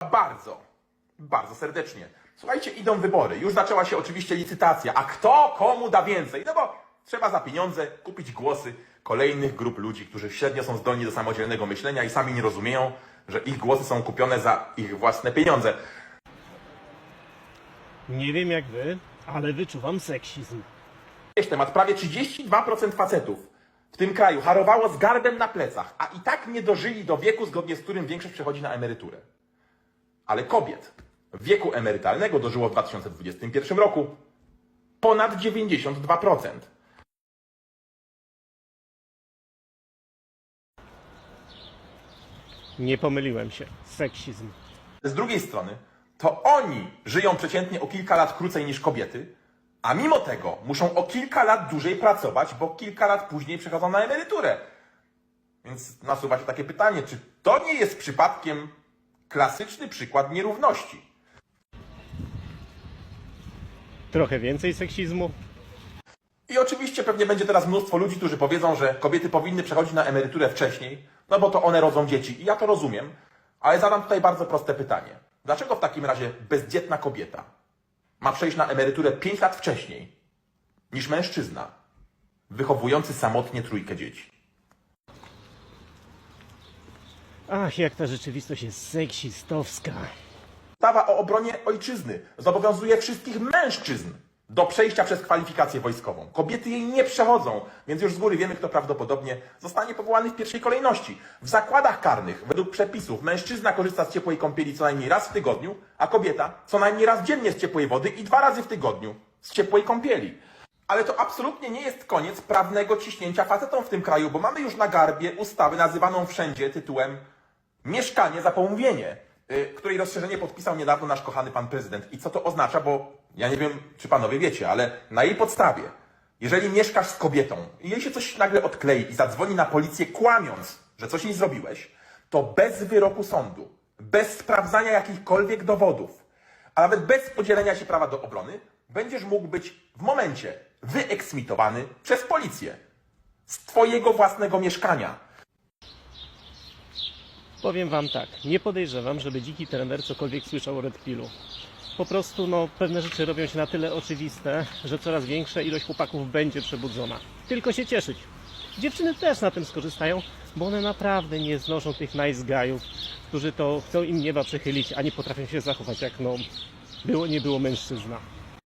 Bardzo, bardzo serdecznie. Słuchajcie, idą wybory. Już zaczęła się oczywiście licytacja. A kto komu da więcej? No bo trzeba za pieniądze kupić głosy kolejnych grup ludzi, którzy średnio są zdolni do samodzielnego myślenia i sami nie rozumieją, że ich głosy są kupione za ich własne pieniądze. Nie wiem jak wy, ale wyczuwam seksizm. Jest temat. Prawie 32% facetów w tym kraju harowało z gardem na plecach, a i tak nie dożyli do wieku, zgodnie z którym większość przechodzi na emeryturę. Ale kobiet wieku emerytalnego dożyło w 2021 roku ponad 92%. Nie pomyliłem się. Seksizm. Z drugiej strony, to oni żyją przeciętnie o kilka lat krócej niż kobiety, a mimo tego muszą o kilka lat dłużej pracować, bo kilka lat później przechodzą na emeryturę. Więc nasuwa się takie pytanie, czy to nie jest przypadkiem klasyczny przykład nierówności? Trochę więcej seksizmu? I oczywiście pewnie będzie teraz mnóstwo ludzi, którzy powiedzą, że kobiety powinny przechodzić na emeryturę wcześniej, no bo to one rodzą dzieci. I ja to rozumiem, ale zadam tutaj bardzo proste pytanie. Dlaczego w takim razie bezdzietna kobieta ma przejść na emeryturę 5 lat wcześniej niż mężczyzna wychowujący samotnie trójkę dzieci? Ach, jak ta rzeczywistość jest seksistowska. Ustawa o obronie ojczyzny zobowiązuje wszystkich mężczyzn do przejścia przez kwalifikację wojskową. Kobiety jej nie przechodzą, więc już z góry wiemy, kto prawdopodobnie zostanie powołany w pierwszej kolejności. W zakładach karnych, według przepisów, mężczyzna korzysta z ciepłej kąpieli co najmniej raz w tygodniu, a kobieta co najmniej raz dziennie z ciepłej wody i dwa razy w tygodniu z ciepłej kąpieli. Ale to absolutnie nie jest koniec prawnego ciśnięcia facetom w tym kraju, bo mamy już na garbie ustawę nazywaną wszędzie tytułem Mieszkanie za pomówienie, y, której rozszerzenie podpisał niedawno nasz kochany pan prezydent. I co to oznacza, bo ja nie wiem, czy panowie wiecie, ale na jej podstawie, jeżeli mieszkasz z kobietą i jej się coś nagle odklei i zadzwoni na policję kłamiąc, że coś jej zrobiłeś, to bez wyroku sądu, bez sprawdzania jakichkolwiek dowodów, a nawet bez udzielenia ci prawa do obrony, będziesz mógł być w momencie wyeksmitowany przez policję z twojego własnego mieszkania. Powiem wam tak, nie podejrzewam, żeby dziki trener cokolwiek słyszał o Red Pillu. Po prostu, no, pewne rzeczy robią się na tyle oczywiste, że coraz większa ilość chłopaków będzie przebudzona. Tylko się cieszyć. Dziewczyny też na tym skorzystają, bo one naprawdę nie znoszą tych nice guyów, którzy to chcą im nieba przechylić, a nie potrafią się zachować jak, no, było nie było mężczyzna.